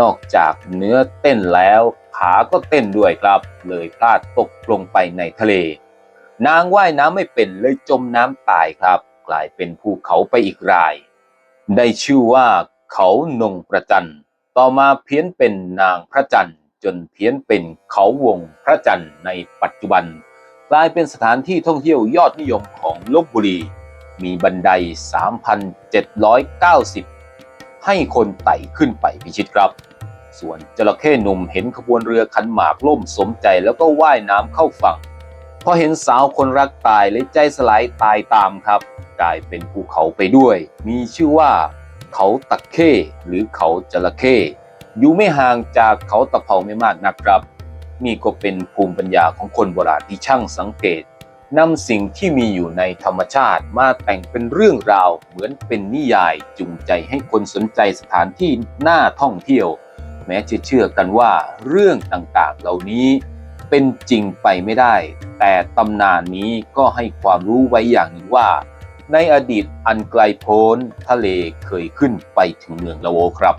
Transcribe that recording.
นอกจากเนื้อเต้นแล้ว ขาก็เต้นด้วยครับ เลยพลาดตกลงไปในทะเล นางว่ายน้ำไม่เป็นเลยจมน้ำตายครับ กลายเป็นภูเขาไปอีกราย ได้ชื่อว่าเขานงประจันต่อมาเพี้ยนเป็นนางพระจันทร์ จนเพี้ยนเป็นเขาวงพระจันทร์ในปัจจุบัน กลายเป็นสถานที่ท่องเที่ยวยอดนิยมของลบบุรี มีบันได 3,790 ให้คนไต่ขึ้นไปพิชิตครับ ส่วนจระเข้หนุ่มเห็นขบวนเรือขันหมากล่มสมใจแล้วก็ว่ายน้ำเข้าฝั่งพอเห็นสาวคนรักตายเลยใจสลายตายตามครับ กลายเป็นภูเขาไปด้วย มีชื่อว่า เขาตะเข้หรือเขาจระเข้อยู่ไม่ห่างจากเขาตะเภาไม่มากนักครับ นี่ก็เป็นภูมิปัญญาของคนโบราณที่ช่างสังเกต นำสิ่งที่มีอยู่ในธรรมชาติมาแต่งเป็นเรื่องราวเหมือนเป็นนิยายจูงใจให้คนสนใจสถานที่น่าท่องเที่ยว แม้จะเชื่อกันว่าเรื่องต่างๆเหล่านี้เป็นจริงไปไม่ได้ แต่ตำนานนี้ก็ให้ความรู้ไว้อย่างหนึ่งว่า ในอดีตอันไกลโพ้นทะเลเคยขึ้นไปถึงเมืองละโวครับ